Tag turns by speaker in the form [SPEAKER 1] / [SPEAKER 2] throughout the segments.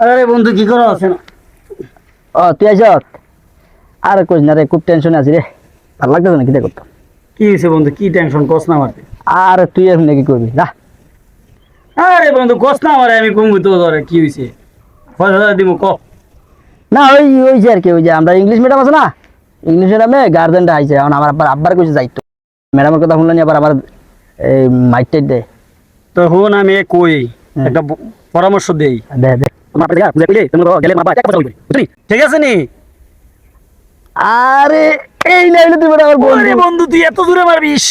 [SPEAKER 1] আরে বন্ধু কি করো? আছে না
[SPEAKER 2] ও তুই আইস? আর কইস না রে খুব টেনশনে আছি রে। ভালো লাগতেছে না কি করতাম
[SPEAKER 1] কি হয়েছে বন্ধু? কি টেনশন কস না মারতে
[SPEAKER 2] আর তুই এখন নাকি করবি? যা।
[SPEAKER 1] আরে বন্ধু কস না মারে আমি কমবি তো ধরে কি হয়েছে? পয়সা দিব ক।
[SPEAKER 2] না ওই ওই যে আর কি ওই যে আমরা ইংলিশ মিডিয়াম আছে না? ইংলিশ মিডিয়ামে গার্জেনটা আইছে এখন আমার আব্বার আব্বার কইছে যাইতো ম্যাডামের কথা শুনলেনি আবার আমার এই মাইক টাইট দে
[SPEAKER 1] তো হন আমি কই
[SPEAKER 2] হুম।
[SPEAKER 1] একটা পরামর্শ দেই।
[SPEAKER 2] দে দে।
[SPEAKER 1] আমার আপনি বুঝে কইলে তুমি গেলে মা বাবা একটা কথা বলবে বুঝলি? ঠিক আছে নি?
[SPEAKER 2] আরে এই লাইনে তুই আমার বন্ধু।
[SPEAKER 1] বন্ধু তুই এত দূরে মারবিস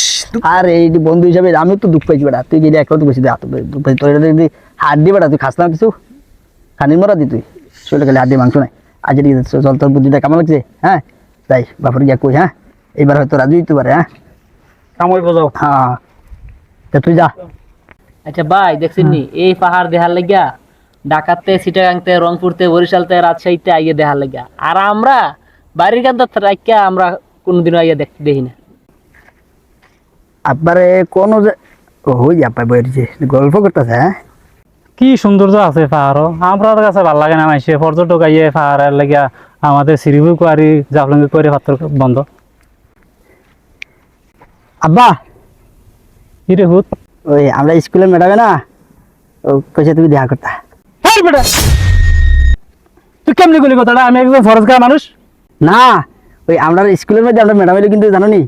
[SPEAKER 2] আর এই বন্ধু হিসাবে আমি তো দুঃখ পাইছি বেটা। তুই গেলে একটা তো বেশি দে দুঃখ পাইছি। তোর যদি হাত দি বেটা তুই খাস না কিছু? খানির মরা দি তুই। শরীরে গেলে হাত দিয়ে মাংস নাই। আজ ঠিক আছে চল তোর বুদ্ধিটা কেমন লাগছে? হ্যাঁ? তাই বাপরে গিয়া কই হ্যাঁ? এইবার হয়তো রাজু দিতে পারে হ্যাঁ?
[SPEAKER 1] কামই বোঝাও।
[SPEAKER 2] হ্যাঁ। তা তুই যা।
[SPEAKER 3] আচ্ছা ভাই দেখছেন নি? এই পাহাড় দেহার লাগিয়া ঢাকাতে সিটাগাংতে রংপুরতে বরিশালতে রাজশাহীতে আইয়ে দেখার লাগিয়া আর আমরা বাড়ির কান্তা রাখিয়া আমরা কোনোদিনও আইয়া দেখ দেখি না।
[SPEAKER 2] আব্বারে কোনো হই আব্বা বইছে গল্প করতেছে হ্যাঁ?
[SPEAKER 4] কি সৌন্দর্য আছে পাহাড়ও আমার কাছে ভালো লাগে না মাইসে। পর্যটক আইয়ে পাহাড়ের লাগিয়া আমাদের সিরিবু কুয়ারি জাফলঙ্গি কুয়ারি পাত্র বন্ধ।
[SPEAKER 2] আব্বা!
[SPEAKER 4] কি রে হুত
[SPEAKER 2] ওই আমরা স্কুলে ম্যাডামে না? ও কইছে তুমি দেখা করতা।
[SPEAKER 4] বেটা। তুই কেমনি গুলি কথাটা? আমি একজন ফরজগার মানুষ।
[SPEAKER 2] না ওই আমরা স্কুলের মধ্যে আমরা ম্যাডাম কিন্তু জানো নি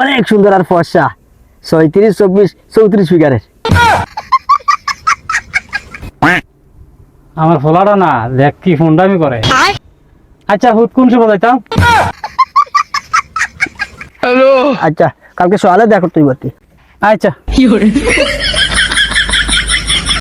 [SPEAKER 2] অনেক সুন্দর আর ফর্সা। ছয়ত্রিশ চব্বিশ চৌত্রিশ ফিগারের
[SPEAKER 4] আমার ফোলাটা না দেখ কি ফোনটামি করে। আচ্ছা হুত কোন সময় যাইতাম?
[SPEAKER 2] আচ্ছা কালকে সকালে দেখা তুই হইব আচ্ছা। কি